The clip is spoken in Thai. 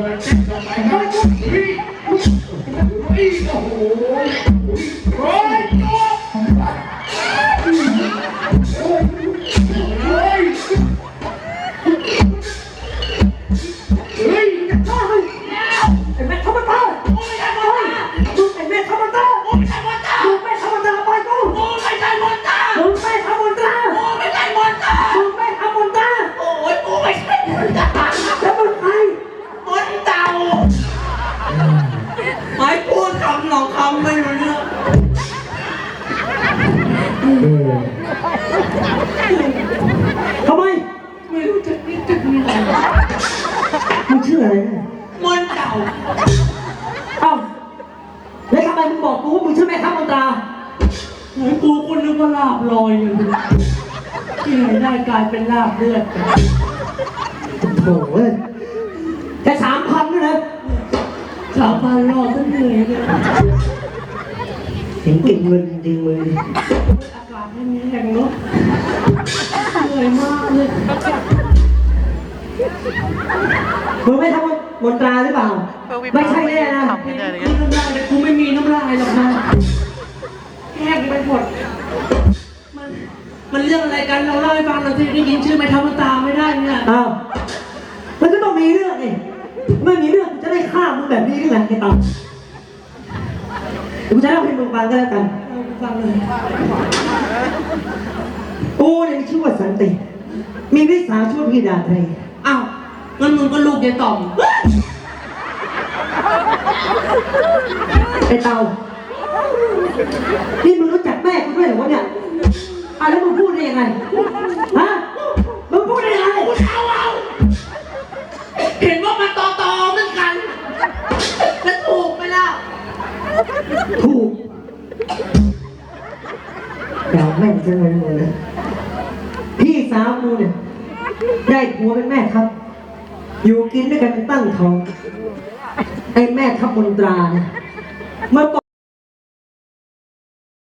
คนละเจ็ดต่อไปครับเฮ้ยเฮ้ยโอ้โห สองคำไม่รู้เรื่องทำไม ไม่รู้จะคิดจะมีอะไรมึงชื่ออะไรนะมนเต่าเอ้าแล้วทำไมมึงบอกกูว่ามึงชื่อแม่ทัพมนตราเหมือนกูคนนึกว่าลาบลอยอยู่ที่ไหนได้กลายเป็นลาบเลือด โถ่เว้ยแค่สามพันด้วยนะ สาวพันรอก็เหนื่อยเลยเห็นเก่งเงินจริงๆเลยอากาศไม่มีแรงเนาะเหนื่อยมากเลยมึงไม่ทำมนตราหรือเปล่า ไม่ใช่แน่นะมีน้ำลายแต่กูไม่มีน้ำลายหรอกนะแห้งไปหมดมันมันเรื่องอะไรกันเราเล่าให้ฟังหน่อยสิได้ยินชื่อไม่ทำตาไม่ได้เนี่ยอ้าว แบบนี้หรือไงไอ้ตังกูจะเล่าให้มึงฟังก็แล้วกันเอาไปฟังเลยกูเนี่ยมีชื่อว่าสันติ มีพี่สาวชื่อว่าพี่ดาไทยอ้าวงั้นมึงก็ลูกยายต่อมไอ้เตานี่มึงรู้จักแม่กูด้วยเหรอวะเนี่ยอะแล้วมึงพูดได้ยังไง แล้วถูกไหมล่ะ ถูกดาแม่นจังเลยมึงนะพี่สาวกูเนี่ยได้ผัวเป็นแม่ครับ อยู่กินด้วยกันตั้งท้องไอ้แม่ทับมนตราเนี่ยมันบอก